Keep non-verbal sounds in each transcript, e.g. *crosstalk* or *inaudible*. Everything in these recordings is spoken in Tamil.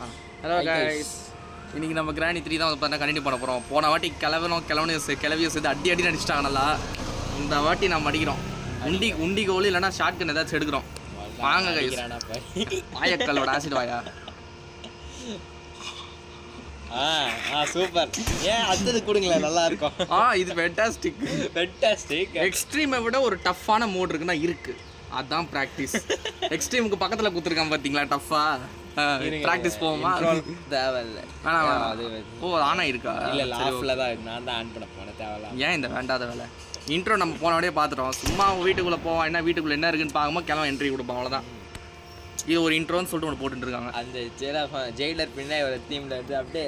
ஹலோ. கைஸ் இன்னைக்கு நம்ம கிராணி த்ரீ தான் வந்து பார்த்தா கண்டினியூ பண்ண போகிறோம் போன வாட்டி கிளவனும் கிளவனையும் கிளவியும் சேர்த்து அடி அடி அடிச்சிட்டாங்க நல்லா இந்த வாட்டி நம்ம அடிக்கிறோம். உண்டி உண்டி கோல் இல்லைன்னா ஷார்ட் கன் ஏதாச்சும் எடுக்கிறோம். வாங்க கைஸ். வாயக்கல்லோட ஆசிட் வாயா. ஆ ஆ சூப்பர் ஏன் அடுத்தது கொடுங்களேன் நல்லா இருக்கும். ஆ இது ஃபென்டாஸ்டிக் ஃபென்டாஸ்டிக் எக்ஸ்ட்ரீமை விட ஒரு டஃப்பான மோட் இருக்குன்னா இருக்கு. அதான் ப்ராக்டிஸ் எக்ஸ்ட்ரீமுக்கு பக்கத்தில் கொடுத்துருக்கான் பார்த்தீங்களா டஃப்பா ப்ராக்டிஸ் *laughs* போவோமா? தேவையில்ல. வேணாம் வேணாம். அது ஓ ஆனா இருக்கா இல்ல லாஃப்ல தான் நான் தான் ஆன் பண்ண போனேன். தேவையில்ல. ஏன் இந்த வேண்டாத வேலை? இன்ட்ரோ நம்ம போனோடய பார்த்துட்டோம். சும்மா வீட்டுக்குள்ளே போவோம் என்ன வீட்டுக்குள்ளே என்ன இருக்குன்னு பார்க்கும்போது கிளம்ப என்ட்ரி கொடுப்போம் அவ்வளோதான் இது ஒரு இன்ட்ரோன்னு சொல்லிட்டு ஒன்று போட்டுட்டு இருக்காங்க. அந்த ஜெயிலர் ஜெயிலர் பின்னாடி ஒரு தீம்ல இருந்து அப்படியே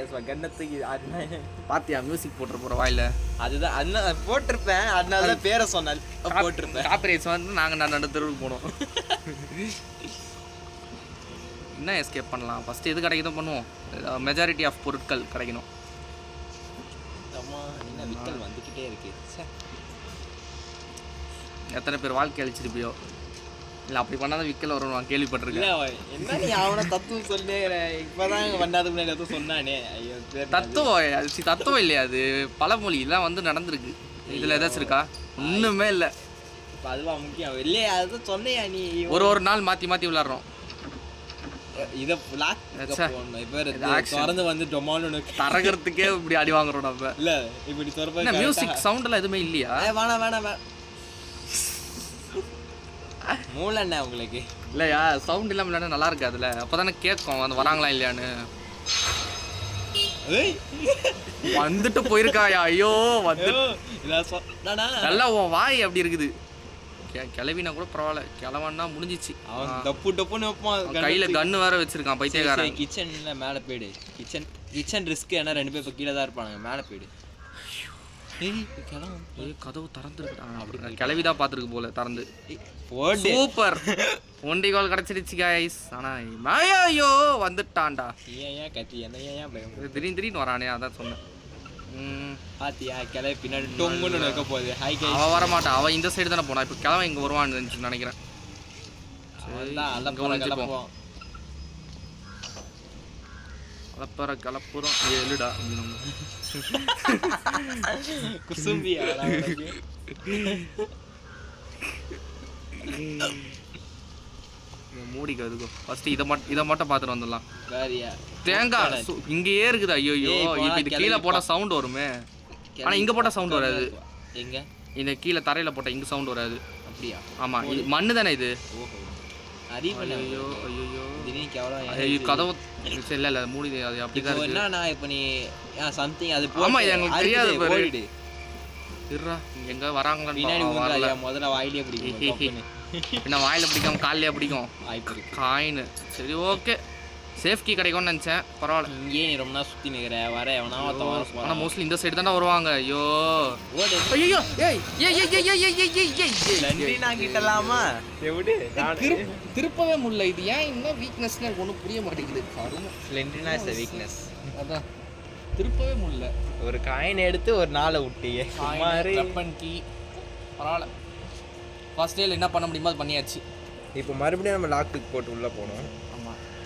அது பாத்தியா மியூசிக் போட்டுற போகிற வாயில்? அதுதான் அண்ணன் போட்டிருப்பேன். அதனால தான் பேரை சொன்னேன். போட்டிருப்பேன். காப்பிரைட்ஸ் வந்து நாங்கள் நான் நடு தெருவுக்கு போனோம். *laughs* என்ன எஸ்கேப் பண்ணலாம்? ஃபஸ்ட்டு எது கிடைக்குதோ பண்ணுவோம். மெஜாரிட்டி ஆஃப் பொருட்கள் கிடைக்கணும். விக்கல் வந்துக்கிட்டே இருக்கு. எத்தனை பேர் வாழ்க்கை அழிச்சிருப்பியோ? இல்லை அப்படி பண்ணாதான் விக்கல் வரும்னு நான் கேள்விப்பட்டிருக்கேன். என்ன நீ அவனை தத்துவம் சொல்லி இப்பதான் வண்டாதுக்கு முன்னாடி சொன்னானே. ஐயோ தத்துவம் அது? தத்துவம் இல்லையா அது? பழமொழி எல்லாம் வந்து நடந்திருக்கு. இதில் ஏதாச்சும் இருக்கா? ஒன்றுமே இல்லை. இப்ப அதுவா முக்கியம். இல்லையா அதுதான் சொன்னையா நீ? ஒரு ஒரு நாள் மாற்றி மாற்றி விளாட்றோம். இத. திறந்து வந்து டொமான்னு தரகிறதுக்கே இப்படி அடி வாங்குறோம் நம்ம. இல்ல இப்படி திறப்ப மியூசிக் சவுண்டெல்லாம் எதுவுமே இல்லையா? வேணாம் வேணாம் மூளை என்ன உங்களுக்கு? இல்லையா சவுண்ட் இல்லாமல் இல்லைன்னா நல்லா இருக்கு அதில் அப்போ தானே கேட்கும் வந்து வராங்களா இல்லையான்னு. வந்துட்டு போயிருக்காயா? ஐயோ வந்து நல்லா உன் வாய் அப்படி இருக்குது. கிளவினா கூட பரவாயில்ல. கிளவன்னா முடிஞ்சிச்சு. அவன் டப்பு டப்புன்னு வைப்பான் கையில கன்னு வேற வச்சிருக்கான் பைத்தியக்காரன். கிச்சன்ல மேல போயிடு. கிச்சன் கிச்சன் ரிஸ்க் ஏன்னா ரெண்டு பேர் இப்போ கீழே தான் இருப்பானுங்க. மேல போயிடு. கதவு திறந்துருக்கு. கிளவி தான் பார்த்துருக்கு போல திறந்து. சூப்பர். *laughs* ஒண்டி கோல் கிடைச்சிருச்சு கைஸ் ஆனா ஐயோ வந்துட்டான்டா. ஏன் ஏன் கத்தி? என்ன ஏன் திடீர்னு திடீர்னு வரானே அதான் சொன்னேன். பாத்தியா கிளம்பி பின்னாடி டொங்குன்னு வைக்க போகுது. ஹை கை அவ வர மாட்டான். அவ இந்த சைடு தானே போனா இப்போ கிழவன் இங்க வருவான்னு நினைக்கிறேன். கலப்பற கலப்புறம் எழுடா குசும்பி மூடிக்கு அதுக்கும் ஃபர்ஸ்ட் இதை மட்டும் இதை மட்டும் பார்த்துட்டு வந்துடலாம். வேறியா? தேங்காய் இங்கேயே இருக்குது ஐயோ இப்போ இது கீழே போட்டா பா. சவுண்ட் வருமே. ஆனா இங்க போட்டா சவுண்ட் வராது. எங்க? இந்த கீழே தரையில போட்டா இங்க சவுண்ட் வராது. அப்படியா? ஆமா இது மண்ணு தானே இது? ஐயோ ஐயோ. ஐயோ கதவு சரி, இல்ல இல்ல மூடி அது அப்படிதான் இருக்கு. என்னன்னா இப்போ நீ சம்திங் அது ஆமா, இது எங்களுக்கு தெரியாது. இருடா எங்க வராங்களான்னு பின்னாடி முதல்ல வாயிலே பிடிக்கும் *laughs* என்ன வாயில பிடிக்காம கால்லையே பிடிக்கும். காயின் சரி ஓகே சேஃப்டி கிடைக்கும்னு நினைச்சேன். பரவாயில்ல. இங்கேயே நீ ரொம்ப நாள் சுத்தி நிக்கிற. வர எவனா ஒருத்தன் வர ஆனா போறான் மோஸ்ட்லி இந்த சைடு தானே வருவாங்க. ஐயோ. ஓடு. ஐயோ ஏய் ஏய் ஏய் ஏய் ஏய் ஏய் ஏய் ஏய். நன்றி நான் கிட்டலாமா எப்படி திருப்- திருப்பவே முடியல. இது ஏன் இன்னும் வீக்னஸ்னு எனக்கு ஒன்றும் புரிய மாட்டேங்குது? கருமம். ஸ்லெண்ட்ரினா இஸ் வீக்னஸ் அதான். திருப்பவே முடியல. ஒரு காயின் எடுத்து ஒரு நாளை விட்டியே கீ பரவாயில்ல. ஃபர்ஸ்ட் டேல என்ன பண்ண முடியுமோ அது பண்ணியாச்சு. இப்போ மறுபடியும் நம்ம லாக்கு போட்டு உள்ள போனோம்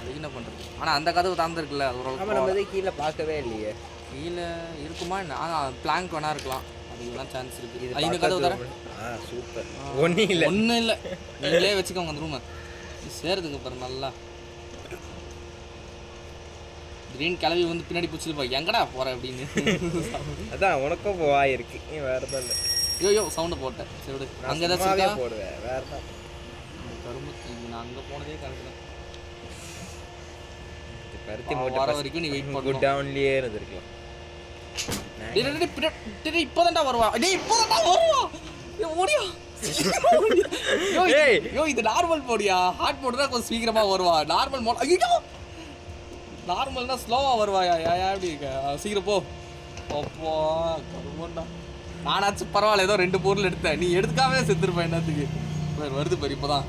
அதுக்கு என்ன பண்ணுறது ஆனால் அந்த கதவு திறந்துருக்குல்ல அது ஓரளவுக்கு நம்ம கீழே பார்க்கவே இல்லையே. கீழே இருக்குமா ஆனால் பிளாங்க் வேணா இருக்கலாம். அதுக்கெல்லாம் சான்ஸ் இருக்குது இது இந்த கதவு தர ஆ சூப்பர் ஒன்றும் இல்லை. ஒன்றும் இல்லை. நீங்களே வச்சுக்கோங்க அந்த ரூமை சேருதுங்க பாரு நல்லா. திடீர்னு கிளவி வந்து பின்னாடி பிடிச்சிருப்பா எங்கடா போற? அப்படின்னு. அதான் உனக்கும் வாய் இருக்கு. நீ வேற தான் இல்லை. ஐயோ சவுண்டு போட்டேன். சரி அங்கே இருக்கா? போடுவேன் வேற தான் கரும்பு நான் அங்கே போனதே கரெக்ட் தான் பருத்தி மூட்டை வர வரைக்கும் நீ வெயிட் குட் *laughs* பண்ணணும். டவுன்லயே இருந்திருக்கலாம். டேய், இப்போதான்டா வருவா. டேய் இப்போதான்டா வருவா. ஓடியா. *laughs* யோ, இது- ஏய். யோ இது நார்மல் போடியா ஹார்ட் மோட் தான் கொஞ்சம் சீக்கிரமா வருவா. நார்மல் மோட் ஐயோ. நார்மல்னா ஸ்லோவா வருவாயா யா யா எப்படி இருக்க? சீக்கிரம் போ. அப்பா கருமண்டா. நானாச்சும் பரவாயில்ல ஏதோ ரெண்டு பொருள் எடுத்தேன். நீ எடுத்துக்காமவே செத்துருப்பேன் என்னத்துக்கு? வருது பாரு இப்போதான்.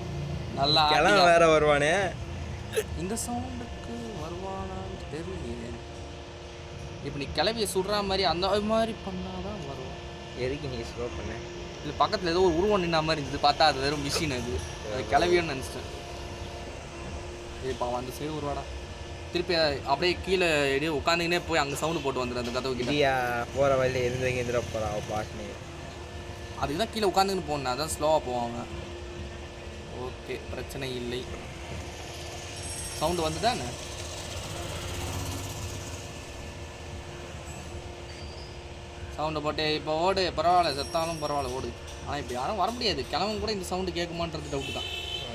நல்லா. வேற வருவானே. இந்த சவுண்டுக்கு இப்போ நீ கிளவிய சுடுற மாதிரி அந்த மாதிரி பண்ணாதான் வருவான் எதுக்கு நீ ஸ்லோ பண்ண? இல்லை பக்கத்தில் ஏதோ ஒரு உருவம் நின்ன மாதிரி இருந்தது பார்த்தா அது வெறும் மிஷின் அது. அது கிளவியோன்னு நினச்சிட்டேன். இப்போ அவன் அந்த சைடு வருவாடா திருப்பி அப்படியே கீழே அப்படியே உட்காந்துக்கினே போய் அங்கே சவுண்டு போட்டு வந்துடு அந்த கதவு கிட்ட. போகிற வழியில் இருந்து இருந்துட போகிறா அவள் பாட்டுன்னு அதுக்கு தான் கீழே உட்காந்துக்கின்னு போனேன். அதான் ஸ்லோவாக போவாங்க ஓகே பிரச்சனை இல்லை. சவுண்டு வந்துதானே சவுண்டை போட்டு இப்போ ஓடு பரவாயில்ல செத்தாலும் பரவாயில்ல ஓடு. ஆனால் இப்போ யாரும் வர முடியாது. கிளம்பும் கூட இந்த சவுண்டு கேட்குமான்றது டவுட்டு தான்.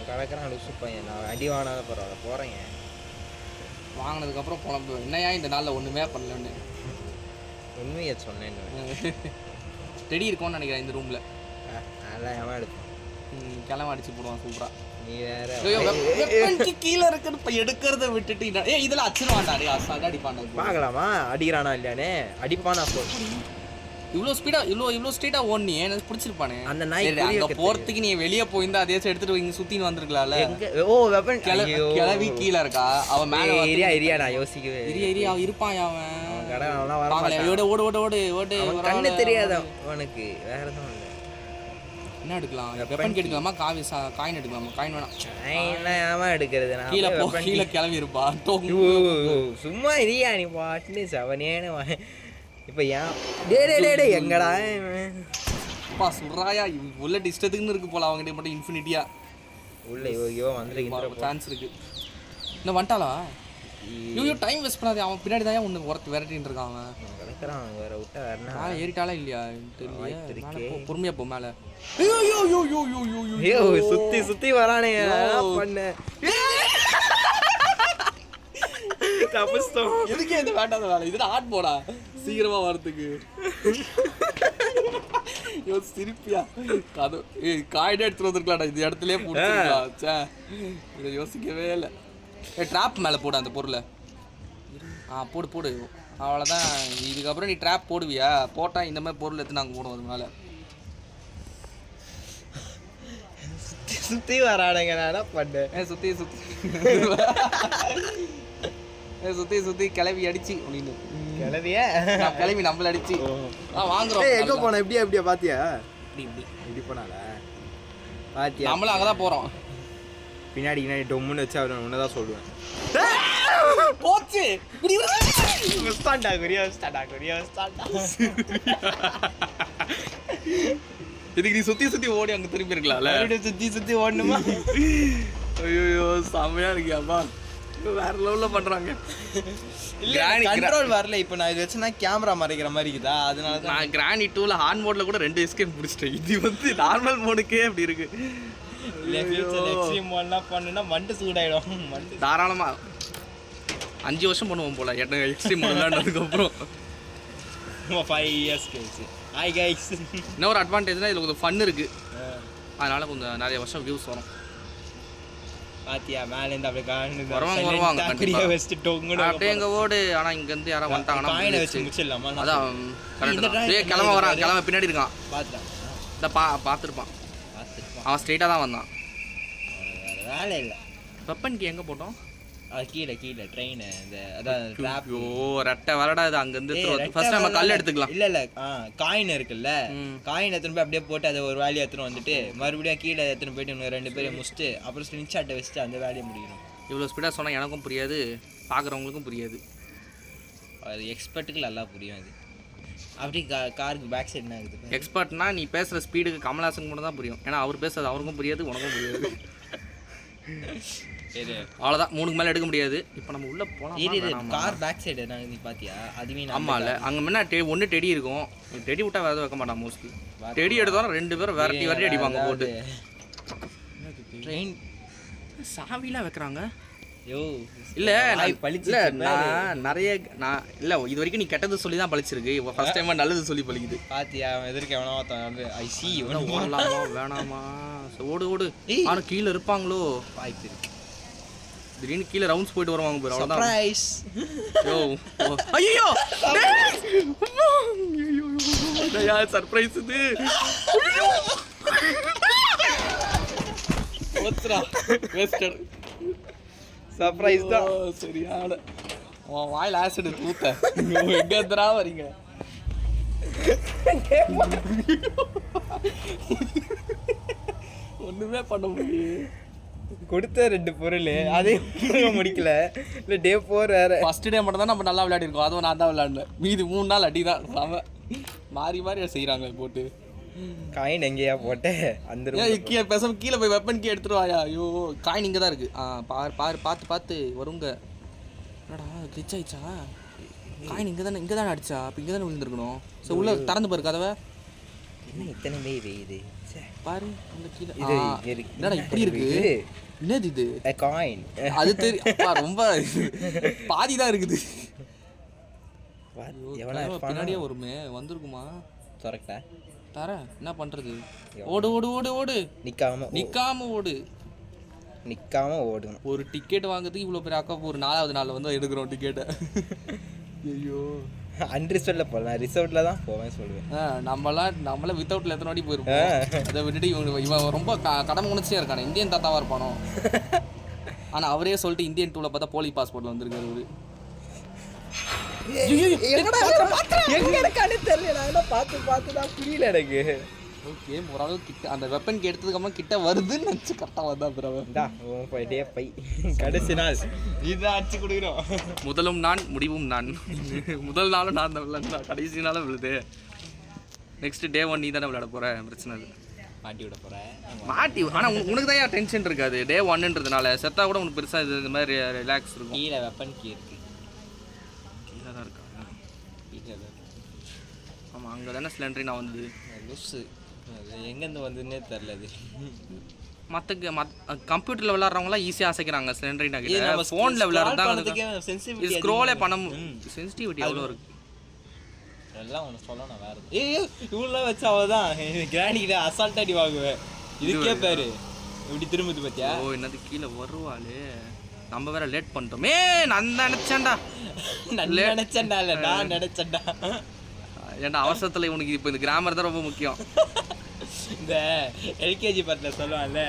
கிடக்குறான் லுசு பையன் நான் அடி வாங்கினாத பரவாயில்ல போகிறேங்க வாங்கினதுக்கப்புறம் புலம்பு. என்னையா இந்த நாளில் ஒன்றுமே பண்ணலன்னு. உண்மையை சொன்னேன் ரெடி *laughs* இருக்கும்னு நினைக்கிறேன் இந்த ரூமில் அதெல்லாம் எவன் எடுப்பான் கிளம்ப அடிச்சு போடுவான் சூப்பராக நீ வேற கீழே இருக்குன்னு இப்போ எடுக்கிறத விட்டுட்டு ஏய் இதெல்லாம் அச்சிருவான்டா டே அசால்ட்டா அடிப்பான்டா. பார்க்கலாமா? அடிக்கிறானா இல்லையானே அடிப்பானா போ. இவ்வளோ ஸ்பீடா இவ்வளோ இவ்வளோ ஸ்ட்ரீட்டா ஓடுனி எனக்கு பிடிச்சிருப்பானே. அந்த நாய் அங்க வைக்க போறதுக்கு நீ வெளியே போயிருந்தா அதே எடுத்துட்டு இங்க சுத்தின்னு வந்திருக்கலாம்ல. ஓ வெப்பன் கிளவி கிளவி கீழே இருக்கா? அவன் மேல ஏரியா ஏரியா நான் யோசிக்கவே இரியா இரியா அவன் இருப்பான் அவன். ஓடு ஓடு ஓடு ஓடு ஓடு கண்ணு. தெரியாத அவனுக்கு. வேற எதுவும் என்ன எடுக்கலாம்? வெப்பன் எடுக்கலாமா? காவி காயின் எடுக்கலாமா? காயின் வேணாம். ஏமா எடுக்கிறது? நான் கீழே கீழே கிளம்பி இருப்பா. சும்மா இரியா நீ? பாட்டுன்னு செவனேன்னு. இப்ப ஏன்? டே டே டே டே எங்கடா? அப்பா சுடுறாயா உள்ள டிஸ்டத்துக்குன்னு இருக்கு போல அவங்க மட்டும் இன்ஃபினிட்டியா உள்ள ஐயோ வந்துருக்கின்ற சான்ஸ் இருக்கு. இன்னும் வந்துட்டாளா? ஐயோ டைம் வேஸ்ட் பண்ணாதே. அவன் பின்னாடி தான் ஒன்று ஒருத்த விரட்டின்னு இருக்கான் அவன்? கிடக்குறான் வேற விட்டா வேற மேலே ஏறிட்டாளா இல்லையா? தெரியல பொறுமையா போ மேலே. ஐயோ ஐயோ ஐயோ ஐயோ ஐயோ ஐயோ சுத்தி சுத்தி வரானே. பண்ண. *laughs* தப்பிச்சிட்டோம் எதுக்கே இது வேண்டாத வேலை? இதுல ஆட் போடா சீக்கிரமா வரதுக்கு. ஐயோ சிரிப்பியா? கதை ஏய் காயிடே எடுத்துட்டு வந்திருக்கலாம்டா. இந்த இடத்துலயே போட்டுருக்கலாம் சே இதை யோசிக்கவே இல்லை. ஏ ட்ராப் மேலே போடு அந்த பொருளை. ஆ போடு போடு. அவ்வளோதான் இதுக்கப்புறம் நீ ட்ராப் போடுவியா? போட்டால் இந்த மாதிரி பொருள் எடுத்து நாங்கள் போடுவோம் அது மேலே. சுத்தி சுத்தி வரானுங்க. நான் பண்ணேன்? ஏ சுற்றி சுற்றி ஏ சுற்றி சுற்றி கிளவி அடிச்சு அப்படின்னு. கிளவிய? கிளவி நம்மள அடிச்சு. வாங்குறோம். எங்க நல்லா. போன? எப்படியா எப்படியா பாத்தியா? இப்படி இப்படி. இப்படி போனால பாத்தியா? நம்மளும் அங்கே தான் போகிறோம் பின்னாடி பின்னாடி டொம்முன்னு வச்சு அவன் உன்னதான் சொல்லுவேன். போச்சு. ஸ்டாண்டா குறியா ஸ்டாண்டா குறியா ஸ்டாண்டா இதுக்கு நீ சுத்தி சுத்தி ஓடி அங்க திரும்பி இருக்கலாம்ல? சுத்தி சுத்தி ஓடணுமா? ஐயோ செம்மையா இருக்கியாப்பா. வேற லெவல்ல பண்றாங்க. கண்ட்ரோல் வரல. இப்போ நான் இது வச்சுனா கேமரா மறைக்கிற மாதிரி இருக்குதா? அதனால தான் நான் கிராணி டூல ஹார்ன் மோட்ல கூட ரெண்டு எஸ்கேப் முடிச்சிட்டேன். இது வந்து நார்மல் மோடுக்கே அப்படி இருக்கு. எக்ஸ்ட்ரீம் மோட்லாம் பண்ணுனா மண்டு சூடாயிடும். மண்டு தாராளமா. அஞ்சு வருஷம் பண்ணுவோம் போல. எட்டு எக்ஸ்ட்ரீம் மோட் விளையாண்டதுக்கு அப்புறம். ஃபைவ் இயர்ஸ் கழிச்சு. ஹாய் கைஸ் இன்னொரு அட்வான்டேஜ்னா இதுல கொஞ்சம் ஃபன் இருக்கு. அதனால கொஞ்சம் நிறைய வருஷம் வியூஸ் வரும். பாத்தியா மேலேருந்து அப்படியே காண்டு வருவாங்க, வருவாங்க, கண்டிப்பா. வச்சுட்டு டொங்குன்னு அப்படியே எங்க ஓடு ஆனா இங்க இருந்து யாரா வந்துட்டாங்கன்னா காயினை வச்சு. முடிச்சிடலாமா அதான் ஏய் கிளம்ப வரான் கிளம்ப பின்னாடி இருக்கான். பார்த்துட்டான் இந்த பா பார்த்துருப்பான் அவன் ஸ்ட்ரெயிட்டாக தான் வந்தான். வேற வேலை இல்லை. வெப்பனுக்கு எங்கே போட்டோம்? கீழே கீழே ட்ரெயின் இந்த அதான் ட்ராப் ஐயோ ரெட்டை வரடா இது அங்கேருந்து ஃபர்ஸ்ட் நம்ம கல் எடுத்துக்கலாம். இல்ல இல்ல ஆ காயின் இருக்குல்ல. காயின் எடுத்துன்னு போய் அப்படியே போட்டு அதை ஒரு வேலையை எடுத்துன்னு வந்துட்டு மறுபடியும் கீழே எடுத்துன்னு போயிட்டு இன்னும் ரெண்டு பேரையும் முடிச்சுட்டு அப்புறம் ஸ்கிரீன் ஷாட்டை வச்சுட்டு அந்த வேலையை முடிக்கணும். இவ்வளோ ஸ்பீடாக சொன்னால் எனக்கும் புரியாது பார்க்குறவங்களுக்கும் புரியாது. அது எக்ஸ்பர்ட்டுக்கு நல்லா புரியும் அது. அப்படி காருக்கு பேக் சைடு என்ன ஆகுது பாரு. எக்ஸ்பர்ட்னா நீ பேசுகிற ஸ்பீடுக்கு கமல்ஹாசன் மட்டும் தான் புரியும். ஏன்னா அவர் பேசுறது அவருக்கும் புரியாது உனக்கும் புரியாது. *laughs* அவ்வளோதான் மூணுக்கு மேலே எடுக்க முடியாது. இப்போ நம்ம உள்ளே போகலாம் கார் பேக் சைடு நான் நீ பாத்தியா? அதுவே ஆமாம் இல்லை. அங்கே முன்ன டெ ஒன்று டெடி இருக்கும். டெடி விட்டா வேறு வைக்க மாட்டான் மோஸ்ட்லி டெடி எடுத்தாலும் ரெண்டு பேரும் விரட்டி விரட்டி அடிப்பாங்க போட்டு. ட்ரெயின் சாவிலாம் வைக்கிறாங்க. யோ. இல்ல நான்- இல்ல நான் நிறைய நான் இல்ல இது வரைக்கும் நீ கெட்டது சொல்லி தான் பழிச்சிருக்கு ஃபர்ஸ்ட் டைம் நல்லது சொல்லி பழிக்குது பாத்தியா அவன் எதிர்க்க ஒருத்தன் ஐ சி வேணாமா. சரி, ஓடு ஓடு. ஏய். ஆனா கீழ இருப்பாங்களோ? வாய்ப்பு இருக்கு. திடீர்னு கீழ ரவுண்ட்ஸ் போயிட்டு வருவாங்க பாரு அவ்வளவுதான். சர்ப்ரைஸ் யோ ஐயோ ஐயோ சர்ப்ரைஸ் இது. வேஸ்டட் சர்ப்ரைஸ் தான். சரியான. உன் வாயில் ஆசிட் ஊத்த எங்க எத்தரா வரீங்க? ஒண்ணுமே பண்ண முடியும் கொடுத்த ரெண்டு பொருள் அதையும் *laughs* முடிக்கல. இல்லை டே ஃபோர் வேற. ஃபர்ஸ்ட் டே மட்டும் தான் நம்ம நல்லா விளையாடிருக்கோம். அதுவும் நான் தான் விளையாடல மீதி மூணு நாள் அடி தான். செம. மாறி மாறி செய்கிறாங்க போட்டு. காயின் எங்கேயா போட்ட? அந்த கீழே பேசாம கீழே போய் வெப்பன் கீ எடுத்துட்டு வாயா. ஐயோ காயின் இங்கே தான் இருக்கு. ஆ பாரு பாரு பார்த்து பார்த்து வருங்க. என்னடா கிளிச் ஆயிடுச்சா? காயின் இங்கே தானே இங்கே தானே அடிச்சா? அப்போ இங்கே தானே விழுந்திருக்கணும். சரி உள்ள திறந்து பாரு கதவை. என்ன இத்தனை மெய் வெய்யுது பாரு அந்த கீழே. இது. என்னடா இப்படி இருக்கு? என்னது இது? காயின் அது தெரியும் ரொம்ப பாதி தான் இருக்குது. பின்னாடியே வருமே. வந்திருக்குமா? திறக்கட்டா? தர என்ன பண்றது? ஓடு ஓடு ஓடு ஓடு. நிக்காம நிக்காம ஓடு. நிக்காம ஓடணும். ஒரு டிக்கெட் வாங்குறதுக்கு இவ்வளோ பெரிய அக்கா ஒரு நாலாவது நாள் வந்து எடுக்கிறோம் டிக்கெட்டை ஐயோ அன்ரிசர்வ்ல போகலாம் ரிசர்வ்ல தான் போவேன் சொல்லுவேன். ஆ, நம்மலாம் நம்மள வித்தவுட்ல எத்தனை வாட்டி போயிருப்போம்? அதை விட்டுட்டு இவன் இவன் ரொம்ப கடமை உணர்ச்சியா இருக்கானே. இந்தியன் தாத்தாவா இருப்பானோ? *laughs* ஆனா அவரே சொல்லிட்டு இந்தியன் டூல பார்த்தா போலி பாஸ்போர்ட்ல வந்திருக்காரு அவரு எங்க இருக்கானே தெரியல. பார்த்து பார்த்து தான் புரியல எனக்கு. ஓகே ஓரளவு கிட்ட அந்த வெப்பன் எடுத்ததுக்கு அப்புறம் கிட்ட வருதுன்னு நினச்சி கரெக்டாக வந்தா போய் டே பை கடைசி நாள். இதான் அடிச்சு கொடுக்குறோம். முதலும் நான் முடிவும் நான். முதல் நாளும் நான் தான் கடைசி நாளும் விழுது. நெக்ஸ்ட் டே ஒன் நீ தானே விளையாட போற? பிரச்சனை இல்லை. மாட்டி விட போறேன் மாட்டி ஆனா உனக்கு தான் டென்ஷன் இருக்காது. டே ஒன்னுன்றதுனால செத்தா கூட உனக்கு பெருசா இது இந்த மாதிரி ரிலாக்ஸ் இருக்கும். கீழே வெப்பன் கீ இருக்கு. கீழே தான் இருக்கா? கீழே ஆமா அங்கே தானே சிலிண்டரி நான் வந்து. லூஸு எங்கேருந்து வந்ததுன்னே தெரில அது மற்ற மத் கம்ப்யூட்டரில் விளாட்றவங்களாம் ஈஸியாக அசைக்கிறாங்க சிலிண்டரி இது நான் நம்ம ஃபோனில் sensitivity இது ஸ்க்ரோலே பண்ண சென்சிட்டிவிட்டி எவ்வளோ இருக்கு? எல்லாம் ஒன்று சொல்லணும் வேறு ஏய் இவ்வளோலாம் வச்சு அவதான் கிராணிக்கிட்ட அசால்ட் அடி வாங்குவேன் இதுக்கே பேரு இப்படி திரும்புது பார்த்தியா ஓ என்னது கீழே வருவாளே. நம்ம வேற லேட் பண்ணிட்டோமே. நான் நினச்சேன்டா. நான் நினைச்சேன்டா இல்லை நான் நினைச்சேன்டா. ஏன்டா அவசரத்தில் உனக்கு இப்போ இந்த கிராமர் தான் ரொம்ப முக்கியம். *laughs* இந்த எல்கேஜி படத்தில் சொல்லுவான்ல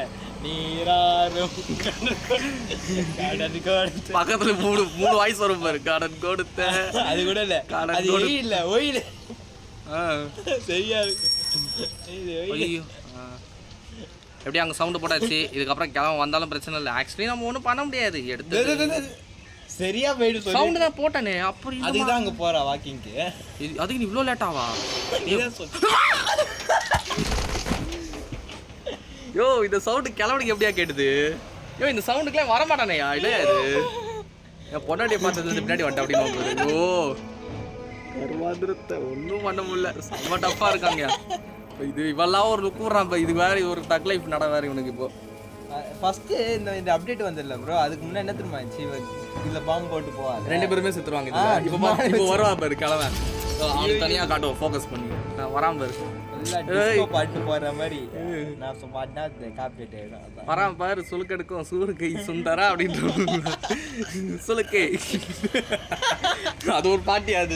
நீராறும் கடன் *laughs* கொடுத்து. பக்கத்துல மூணு மூணு வாய்ஸ் வரும் பாரு கடன் கொடுத்த. *laughs* அது கூட இல்ல. கடன் அது எய் இல்ல ஒய் இல்ல. சரியா இருக்கு. இது ஒய் இல்ல. ஐயோ. ஆ. எப்படி அங்கே சவுண்டு போட்டாச்சு. இதுக்கப்புறம் கிளம்ப வந்தாலும் பிரச்சனை இல்லை. ஆக்சுவலி நம்ம ஒன்றும் பண்ண முடியாது. எடுத்து. சரியா போயிடு சவுண்டு தான் போட்டானே. அப்புறம் அதுக்கு தான் அங்க போறா வாக்கிங்க்கு அதுக்கு நீ இவ்வளோ லேட்டாவா யோ இந்த சவுண்டு கிளவனுக்கு எப்படியா கேட்டுது? யோ இந்த சவுண்டுக்குலாம் வர மாட்டானேயா இல்லையா இது. என் பொண்டாட்டியை பார்த்ததுல பின்னாடி வந்துட்ட அப்படின்னு ஓ கருவாந்திரத்தை ஒன்றும் பண்ண முடியல. செம்ம டஃப்பாக இருக்காங்க. இது இவெல்லாம் ஒரு லுக் விட்றான் இப்போ இது வேற இது ஒரு தக் லைஃப் நட வேற இவனுக்கு இப்போ. ஃபர்ஸ்ட் இந்த இந்த அப்டேட் வந்துடல ப்ரோ அதுக்கு முன்னாடி என்ன தெரியுமா ஆச்சு? இவன் இதுல பாம்பு போட்டு போவாங்க ரெண்டு பேருமே செத்துருவாங்க இப்போ வருவா பாரு கிழவன். அவனுக்கு தனியாக காட்டுவோம். ஃபோக்கஸ் பண்ணி. நான் வராம பாரு எல்லாம் டிஸ்கோ பாட்டு போற மாதிரி. நான் சும்மா காப்பிட்டு வராம பாரு சுலுக்கெடுக்கும் சூறுக்கை சுந்தரா அப்படின்ற சுலுக்கை அது ஒரு பாட்டி அது